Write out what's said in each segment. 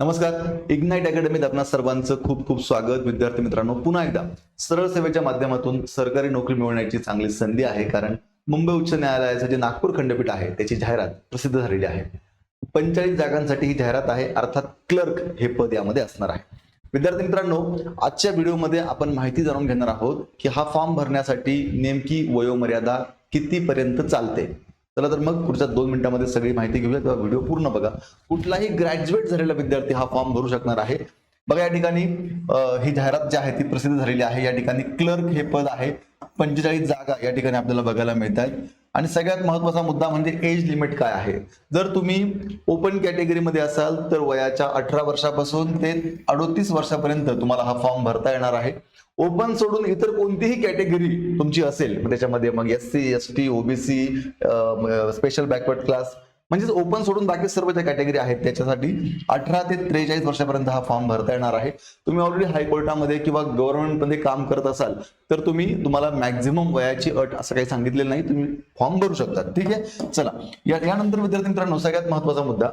नमस्कार. इग्नाइट अकॅडमीत आपणा सर्वांचं खूप खूप स्वागत. विद्यार्थी मित्रांनो पुन्हा एकदा सरळ सेवेच्या माध्यमातून सरकारी नोकरी मिळवण्याची चांगली संधी आहे कारण मुंबई उच्च न्यायालयाचं जे नागपूर खंडपीठ आहे त्याची जाहिरात प्रसिद्ध झालेली आहे. पंचेचाळीस जागांसाठी ही जाहिरात आहे अर्थात क्लर्क हे पद यामध्ये असणार आहे. विद्यार्थी मित्रांनो आजच्या व्हिडिओमध्ये आपण माहिती जाणून घेणार आहोत की हा फॉर्म भरण्यासाठी नेमकी वयोमर्यादा कितीपर्यंत चालते? चला तर मग पुढच्या दोन मिनिटांमध्ये सगळी माहिती घेऊया तेव्हा व्हिडिओ पूर्ण बघा. कुठलाही ग्रॅज्युएट झालेला विद्यार्थी हा फॉर्म भरू शकणार आहे. बघा या ठिकाणी ही जाहिरात जी आहे ती प्रसिद्ध झालेली आहे. या ठिकाणी क्लर्क हे पद आहे. पंचेचाळीस जागा या ठिकाणी आपल्याला बघायला मिळत आहेत आणि सगळ्यात महत्त्वाचा मुद्दा म्हणजे एज लिमिट काय आहे? जर तुम्ही ओपन कॅटेगरीमध्ये असाल तर वयाच्या अठरा वर्षापासून ते अडोतीस वर्षापर्यंत तुम्हाला हा फॉर्म भरता येणार आहे. ओपन सोडून इतर कोणतीही कॅटेगरी तुमची असेल मग त्याच्यामध्ये मग S C S T OBC special backward class म्हणजेच ओपन सोडून बाकी सर्व ज्या कॅटेगरी आहेत त्याच्यासाठी अठरा ते त्रेचाळीस वर्षापर्यंत हा फॉर्म भरता येणार आहे. तुम्ही ऑलरेडी हायकोर्टामध्ये किंवा गव्हर्नमेंटमध्ये काम करत असाल तर तुम्ही तुम्हाला मॅक्झिमम वयाची अट असं काही सांगितलेलं नाही. तुम्ही फॉर्म भरू शकता. ठीक आहे? चला. या यानंतर विद्यार्थी मित्रांनो सगळ्यात महत्त्वाचा मुद्दा.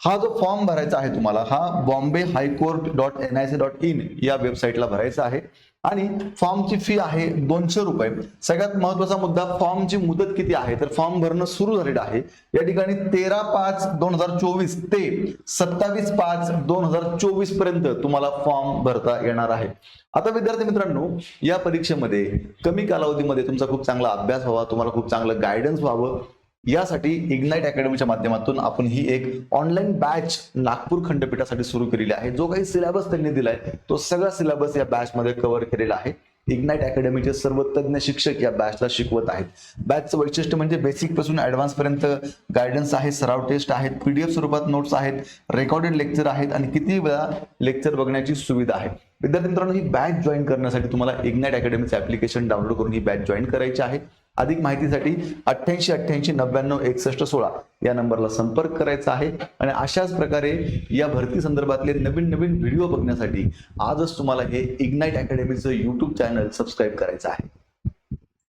हा जो फॉर्म भरायचा आहे तुम्हाला हा Bombay high court dot N I C dot in या वेबसाईटला भरायचा आहे. आणि फॉर्मची फी आहे दोनशे रुपये. सगळ्यात महत्त्वाचा मुद्दा फॉर्मची मुदत किती आहे? तर फॉर्म भरणं सुरू झालेलं आहे. या ठिकाणी तेरा पाच दोन हजार चोवीस ते सत्तावीस पाच दोन हजार चोवीसपर्यंत तुम्हाला फॉर्म भरता येणार आहे. आता विद्यार्थी मित्रांनो या परीक्षेमध्ये कमी कालावधीमध्ये तुमचा खूप चांगला अभ्यास व्हावा तुम्हाला खूप चांगलं गायडन्स व्हावं यासाठी इग्नाइट अकॅडमीच्या माध्यमातून आपण ही एक ऑनलाईन बॅच नागपूर खंडपीठासाठी सुरू केलेली आहे. जो काही सिलेबस त्यांनी दिलाय तो सगळा सिलेबस या बॅच मध्ये कव्हर केलेला आहे. इग्नाइट अकॅडमीचे सर्व तज्ञ शिक्षक या बॅचला शिकवत आहेत. बॅचचं वैशिष्ट्य म्हणजे बेसिकपासून ऍडव्हान्स पर्यंत गायडन्स आहे सराव टेस्ट आहेत पीडीएफ स्वरूपात नोट्स आहेत रेकॉर्डेड लेक्चर आहेत आणि किती वेळा लेक्चर बघण्याची सुविधा आहे. विद्यार्थी मित्रांनो ही बॅच जॉईन करण्यासाठी तुम्हाला इग्नाइट अकॅडमीचं ऍप्लिकेशन डाउनलोड करून ही बॅच जॉईन करायची आहे. अधिक माहितीसाठी अठ्ठ्याऐंशी अठ्ठ्याऐंशी नव्याण्णव एकसष्ट सोळा या नंबरला संपर्क करायचा आहे. आणि अशाच प्रकारे या भरती संदर्भातले नवीन नवीन व्हिडिओ बघण्यासाठी आजच तुम्हाला हे इग्नाइट अकॅडमीचं यूट्यूब चॅनल सबस्क्राईब करायचं आहे.